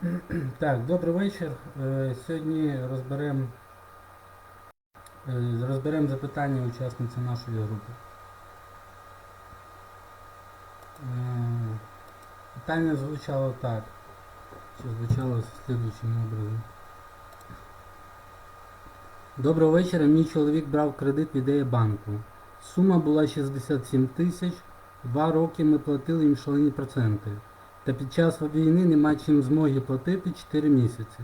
Так, добрий вечір. Е, Сьогодні розберемо розберем запитання учасниці нашої групи. Е, Питання звучало так. Чи звучало слідуючим образом. Доброго вечора. Мій чоловік брав кредит від Ея банку. Сума була 67 тисяч. Два роки ми платили їм шалені проценти. Та під час війни нема чим змоги платити 4 місяці.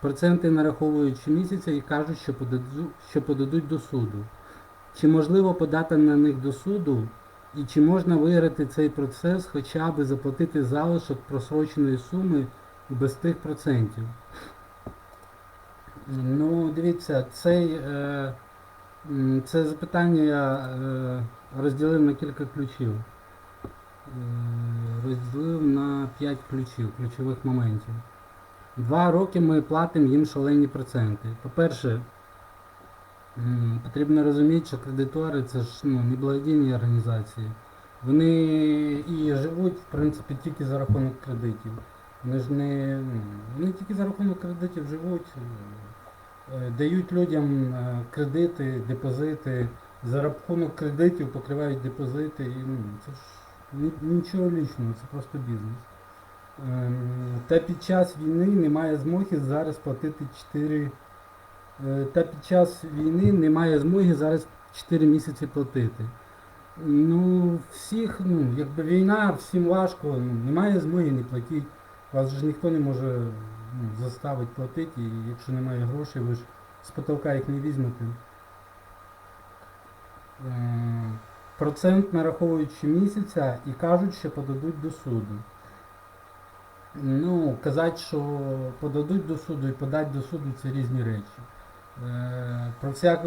Проценти нараховують щомісяця і кажуть, що подадуть, що подадуть до суду. Чи можливо подати на них до суду, і чи можна виграти цей процес, хоча б заплатити залишок просроченої суми без тих процентів? Ну, дивіться, цей, е, це запитання я е, розділив на кілька ключів. Розділив на 5 ключів, ключових моментів. Два роки ми платимо їм шалені проценти. По-перше, потрібно розуміти, що кредитори це ж ну, не благодійні організації. Вони і живуть, в принципі, тільки за рахунок кредитів. Вони ж не. ну, Вони тільки за рахунок кредитів живуть, е, дають людям е, кредити, депозити, за рахунок кредитів покривають депозити. І, ну, це ж нічого лічного, це просто бізнес. Ем, Та під час війни немає змоги зараз платити 4. е, Та під час війни немає змоги зараз 4 місяці платити. Ну, всіх, ну, якби війна, всім важко, ну, немає змоги не платити. Вас ж ніхто не може ну, заставити платити, і якщо немає грошей, ви ж з потолка їх не візьмете. Процент нараховують щомісяця і кажуть, що подадуть до суду. Ну, казати, що подадуть до суду і подати до суду це різні речі. Е, Про всяк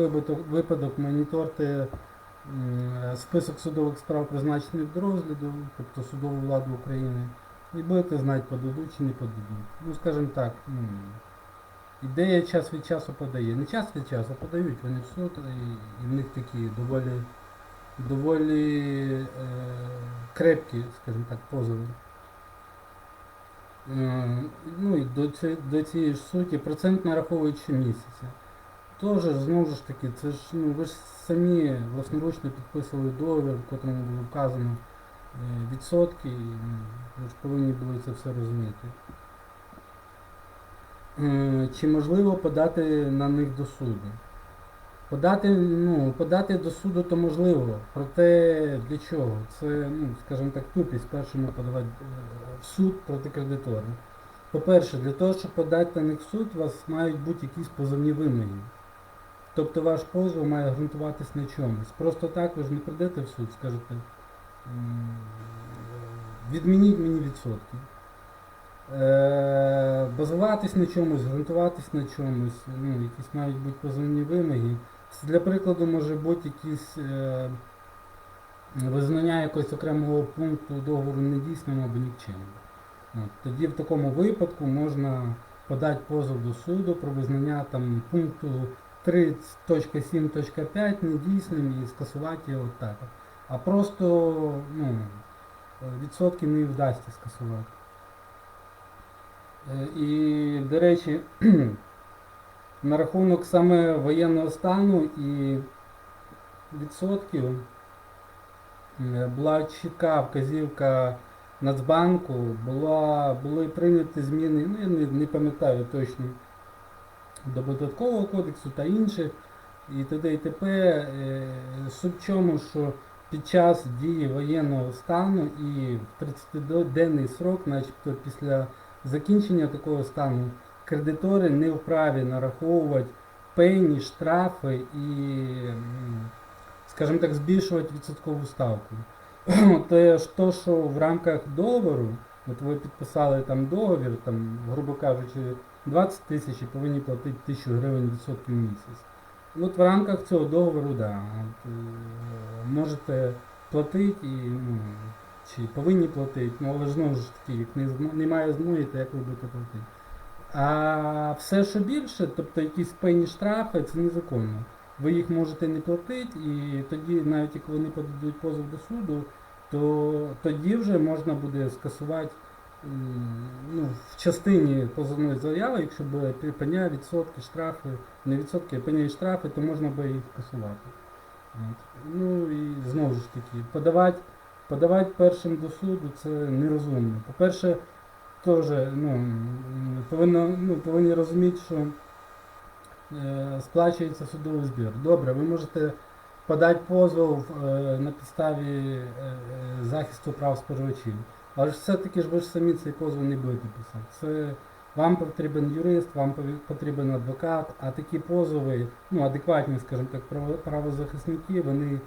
випадок, моніторте список судових справ, призначених до розгляду, тобто судову владу України, і будете знати, подадуть чи не подадуть. Ну, скажімо так, ідея час від часу подає. Не час від часу, а подають вони в суд, і в них такі доволі, доволі е, крепкі, скажімо так, позови. Е, Ну і до, ці, до цієї ж суті процент нараховують щомісяця. Тож, знову ж таки, це ж ну, ви ж самі власноручно підписували договір, в котрому було вказано е, відсотки, і ну, ви ж повинні були це все розуміти. Е, Чи можливо подати на них до суду? Подати, ну, подати до суду то можливо, проте для чого? Це, ну, скажімо так, тупість першому подавати е, в суд проти кредитора. По-перше, для того, щоб подати на них в суд, у вас мають бути якісь позовні вимоги. Тобто ваш позов має ґрунтуватись на чомусь. Просто так ви ж не прийдете в суд, скажете, відмініть мені відсотки. Е, базуватись на чомусь, ґрунтуватись на чомусь, ну, якісь мають бути позовні вимоги. Для прикладу може бути якісь е, визнання якогось окремого пункту договору недійсним або нікчемним. От, Тоді в такому випадку можна подати позов до суду про визнання там, пункту 3.7.5 недійсним і скасувати його так. А просто ну, відсотки не вдасться скасувати. Е, І, до речі, на рахунок саме воєнного стану і відсотків була чітка вказівка Нацбанку, була, були прийняті зміни, ну я не, не пам'ятаю точно, до податкового кодексу та інших, і т.д. і т.п. Е, Суть в чому, що під час дії воєнного стану і в 30-денний срок, начебто після закінчення такого стану, кредитори не вправі нараховувати пені, штрафи і, скажімо так, збільшувати відсоткову ставку. Те ж то, що в рамках договору, от ви підписали там договір, там, грубо кажучи, 20 тисяч і повинні платити 1000 гривень відсотків в місяць. От в рамках цього договору, да, от, е, можете платити і, ну, чи повинні платити, ну але знову ж таки, як не немає змоги, то як ви будете платити. А все, що більше, тобто якісь пені штрафи, це незаконно. Ви їх можете не платити, і тоді, навіть як вони подадуть позов до суду, то тоді вже можна буде скасувати ну, в частині позовної заяви, якщо б пеня, відсотки, штрафи, не відсотки, а пеня штрафи, то можна би їх скасувати. Ну і знову ж таки, подавати, подавати першим до суду це нерозумно. По-перше, теж ну, повинно, ну, повинні розуміти, що е, сплачується судовий збір. Добре, ви можете подати позов е, на підставі е, е, захисту прав споживачів. Але ж все-таки ж ви ж самі цей позов не будете писати. Це вам потрібен юрист, вам потрібен адвокат, а такі позови, ну адекватні, скажімо так, право- правозахисники, вони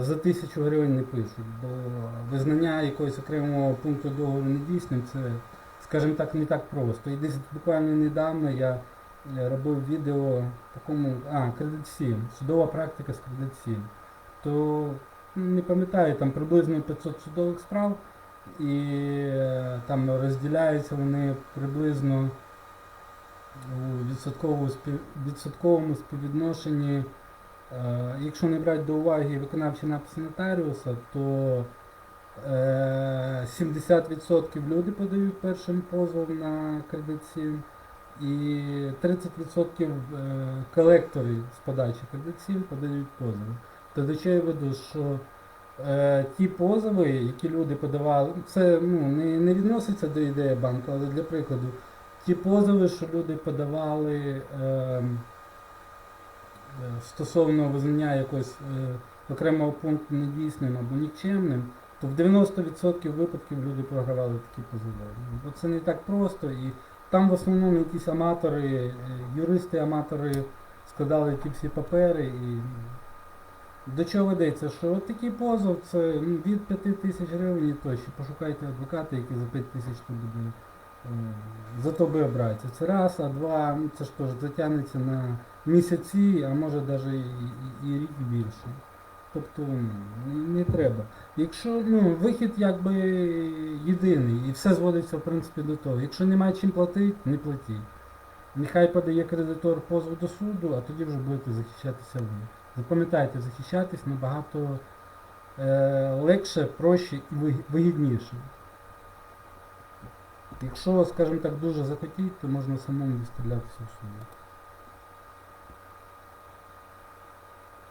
за тисячу гривень не пишуть. Бо визнання якогось окремого пункту договору недійсним, це, скажімо так, не так просто. І десь буквально недавно я е, робив відео такому, а, кредит 7, судова практика з кредит 7. То ну, не пам'ятаю, там приблизно 500 судових справ, і е, там розділяються вони приблизно у відсотковому співвідношенні. Е, якщо не брати до уваги виконавчі написи нотаріуса, то е, 70% люди подають першим позов на кредит 7 і 30% е, колектори з подачі кредит 7 подають позови. То до чого я веду, що е, ті позови, які люди подавали, це ну, не, не відноситься до ідеї банку, але для прикладу, ті позови, що люди подавали е, стосовно визнання якогось е, окремого пункту недійсним або нікчемним, то в 90% випадків люди програвали такі позови. Бо це не так просто і там в основному якісь аматори, е, юристи-аматори складали ті всі папери і до чого ведеться, що от такий позов це ну, від 5 тисяч гривень і то ще пошукайте адвоката, який за 5 тисяч то буде е, за то би. Це раз, а два, ну це ж теж затягнеться на місяці, а може навіть і, і, рік більше. Тобто ну, не, не треба. Якщо ну, вихід якби єдиний і все зводиться в принципі до того. Якщо немає чим платити, не платіть. Нехай подає кредитор позов до суду, а тоді вже будете захищатися ви. Запам'ятайте, захищатись набагато е, легше, проще і вигідніше. Якщо, скажімо так, дуже захотіть, то можна самому відстрілятися в суді.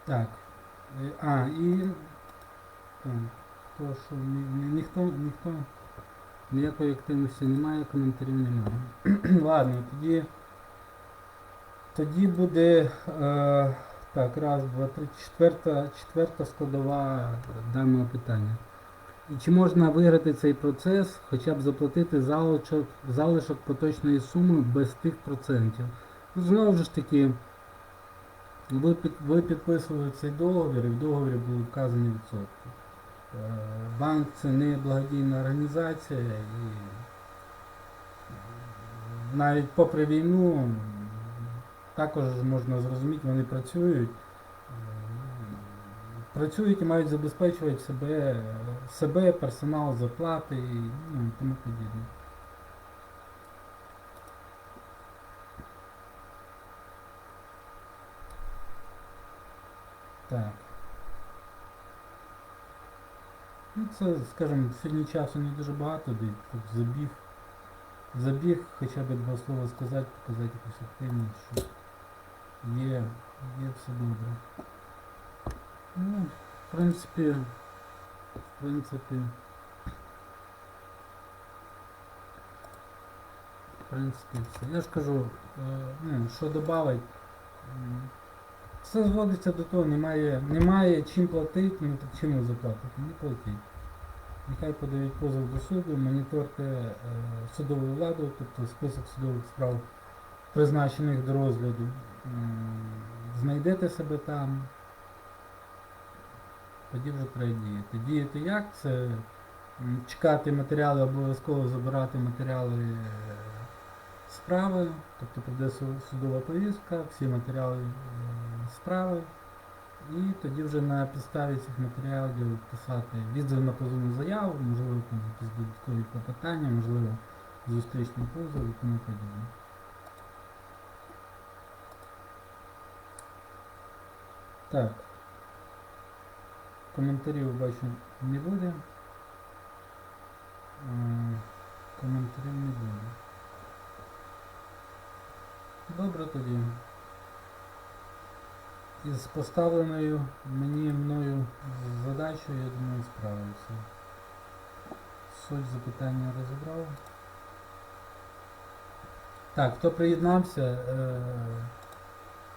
Так. А, і. То, що ні, ні- ніхто, ніхто ніякої активності немає, коментарів немає. Ладно, тоді. Тоді буде. Е, так, раз, два, три, четверта, четверта складова даного питання. І чи можна виграти цей процес, хоча б заплатити залишок, залишок поточної суми без тих процентів? Ну, Знову ж таки, ви, під, ви підписували цей договір, і в договорі були вказані відсотки. Е, Банк це не благодійна організація і навіть попри війну також можна зрозуміти, вони працюють. Працюють і мають забезпечувати себе, себе персонал, зарплати і ну, тому подібне. Так. Ну це, скажімо, сьогодні часу не дуже багато, де тут забіг. Забіг хоча б два слова сказати, показати якусь активність, що є, є все добре. Ну, в принципі, в принципі, в принципі, все. Я ж кажу, е, ну, що додавить, все зводиться до того, немає, немає чим платити, ну так чим ви заплатите? Не платіть. Нехай подають позов до суду, моніторте е, судову владу, тобто список судових справ, призначених до розгляду. Знайдете себе там, тоді вже треба діяти. Як? Це чекати матеріали, обов'язково забирати матеріали е, справи, тобто прийде судова повістка, всі матеріали е, справи. І тоді вже на підставі цих матеріалів писати відзив на позовну заяву, можливо, там якісь додаткові клопотання, можливо, зустрічний позов і тому подібне. Так. Коментарів бачу не буде. Е, Коментарів не буде. Добре тоді. Із поставленою мені мною задачею, я думаю, справився. Суть запитання розібрав. Так, хто приєднався, е,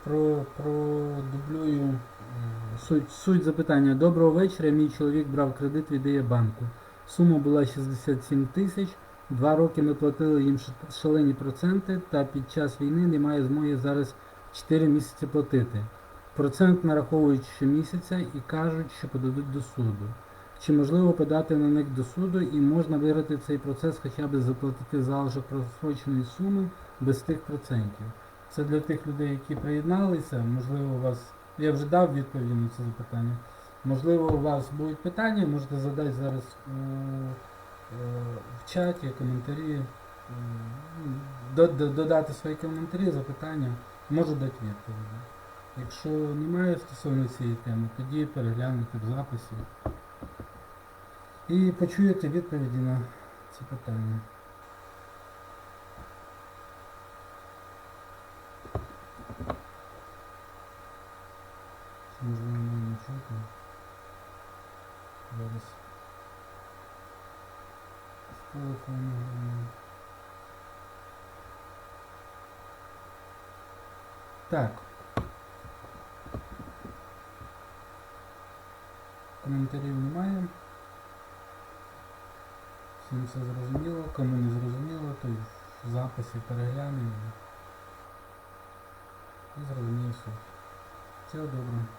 про, продублюю суть, суть запитання. Доброго вечора. Мій чоловік брав кредит від Дія банку. Сума була 67 тисяч. Два роки ми платили їм шалені проценти, та під час війни немає змоги зараз 4 місяці платити. Процент нараховують щомісяця і кажуть, що подадуть до суду. Чи можливо подати на них до суду і можна виграти цей процес хоча б заплатити залишок просроченої суми без тих процентів? Це для тих людей, які приєдналися. Можливо, у вас. Я вже дав відповіді на це запитання. Можливо, у вас будуть питання, можете задати зараз у, е, в чаті, коментарі, до- додати свої коментарі, запитання, можу дати відповіді. Якщо немає стосовно цієї теми, тоді переглянути в записі і почуєте відповіді на ці питання. Чи можливо мене не чути? Зараз. З телефону. м. Так. Коментарів немає. Всім все зрозуміло. Кому не зрозуміло, то в записі переглянемо і зрозуміє суть. Всього доброго.